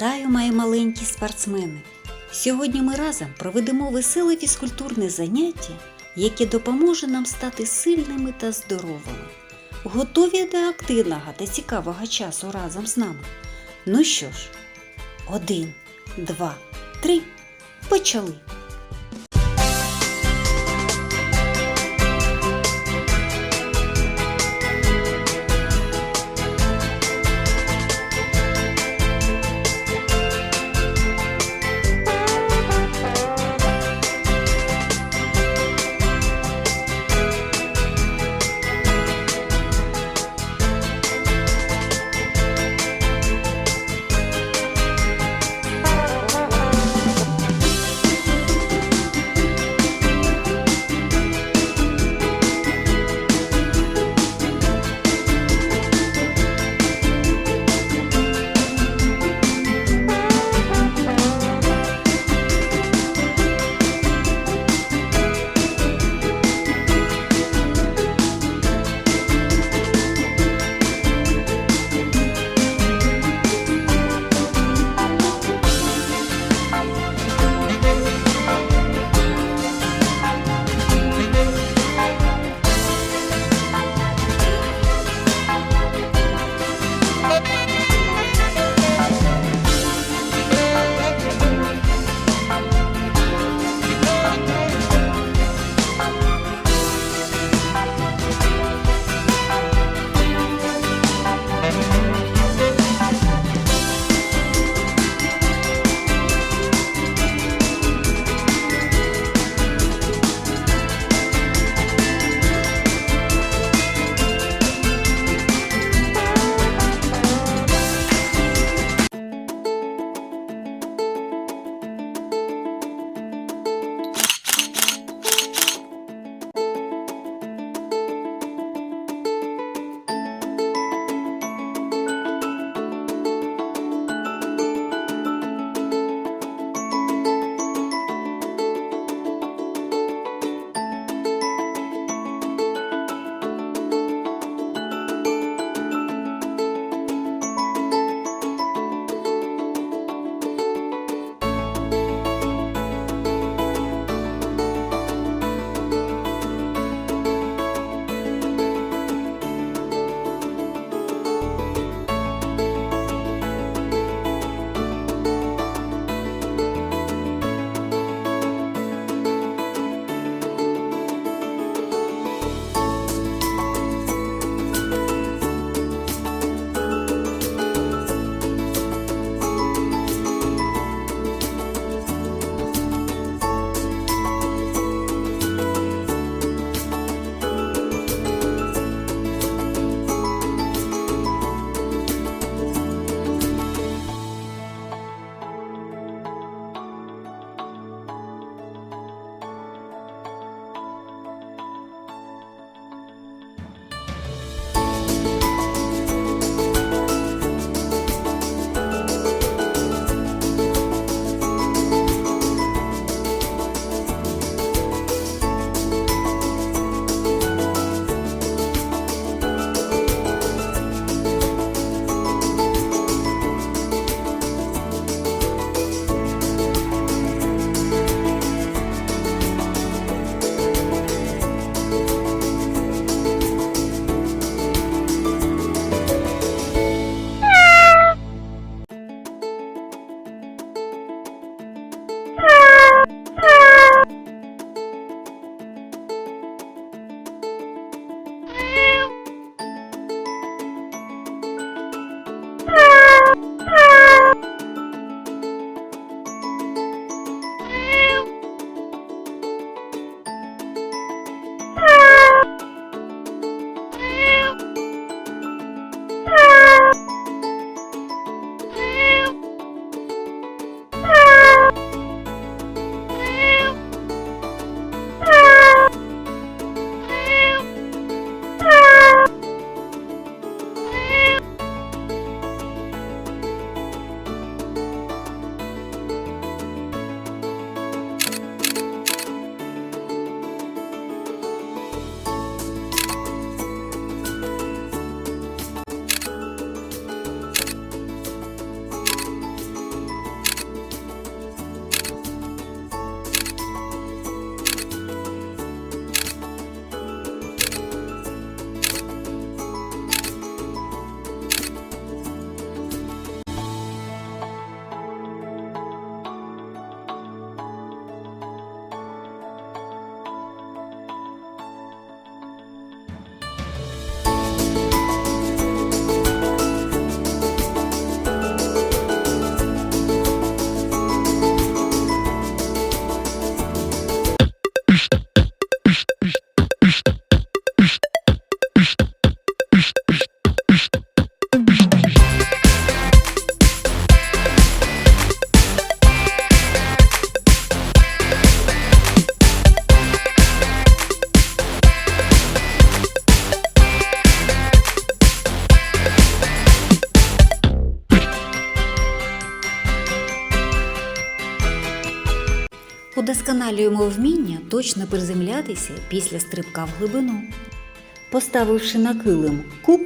Вітаю, мої маленькі спортсмени! Сьогодні ми разом проведемо веселе фізкультурне заняття, яке допоможе нам стати сильними та здоровими. Готові до активного та цікавого часу разом з нами? Ну що ж, один, два, три, почали! Удосконалюємо вміння точно приземлятися після стрибка в глибину. Поставивши на килим куб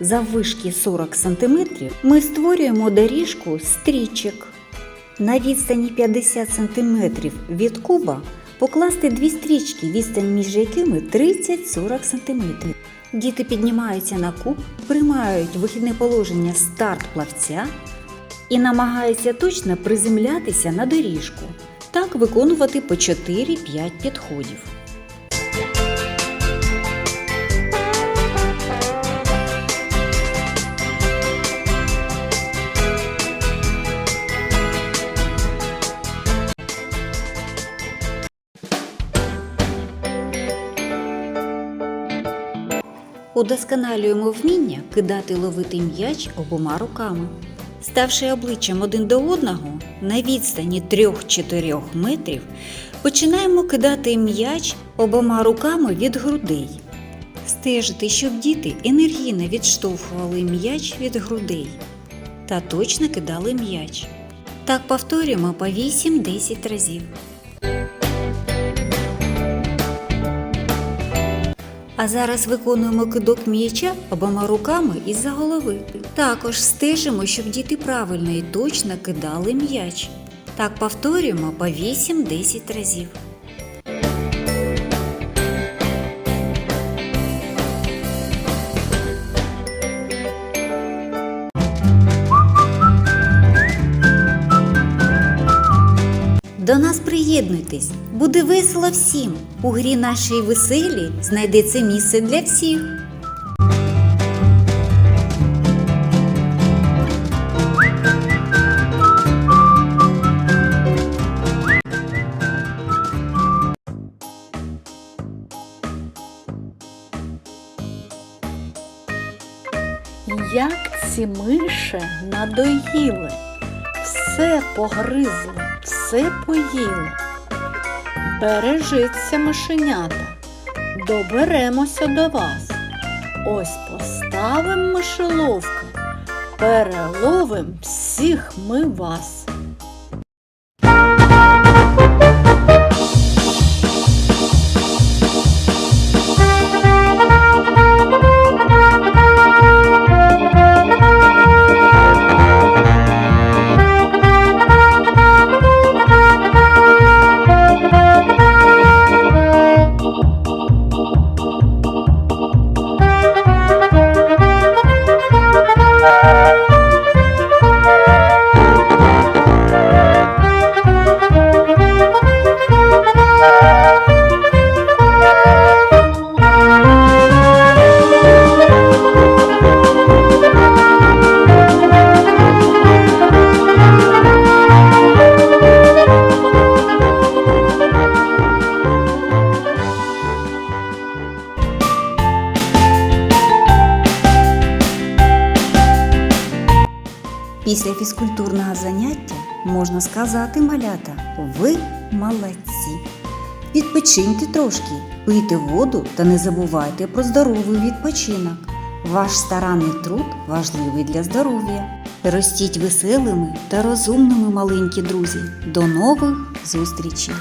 заввишки 40 см, ми створюємо доріжку стрічок. На відстані 50 см від куба покласти дві стрічки, відстань між якими 30-40 см. Діти піднімаються на куб, приймають вихідне положення старт плавця і намагаються точно приземлятися на доріжку. Так виконувати по 4-5 підходів. Удосконалюємо вміння кидати ловити м'яч обома руками. Ставши обличчям один до одного на відстані 3-4 метрів, починаємо кидати м'яч обома руками від грудей. Стежити, щоб діти енергійно відштовхували м'яч від грудей та точно кидали м'яч. Так повторюємо по 8-10 разів. А зараз виконуємо кидок м'яча обома руками із-за голови. Також стежимо, щоб діти правильно і точно кидали м'яч. Так повторюємо по 8-10 разів. До нас приєднуйтесь, буде весело всім. У грі нашій веселі знайдеться місце для всіх. Як ці миші надоїли, все погризли, все поїли. Бережіться, мишенята, доберемося до вас. Ось поставим мишеловки, переловим всіх ми вас. Після фізкультурного заняття можна сказати малята, ви молодці. Відпочиньте трошки, пийте воду та не забувайте про здоровий відпочинок. Ваш старанний труд важливий для здоров'я. Ростіть веселими та розумними маленькі друзі. До нових зустрічей!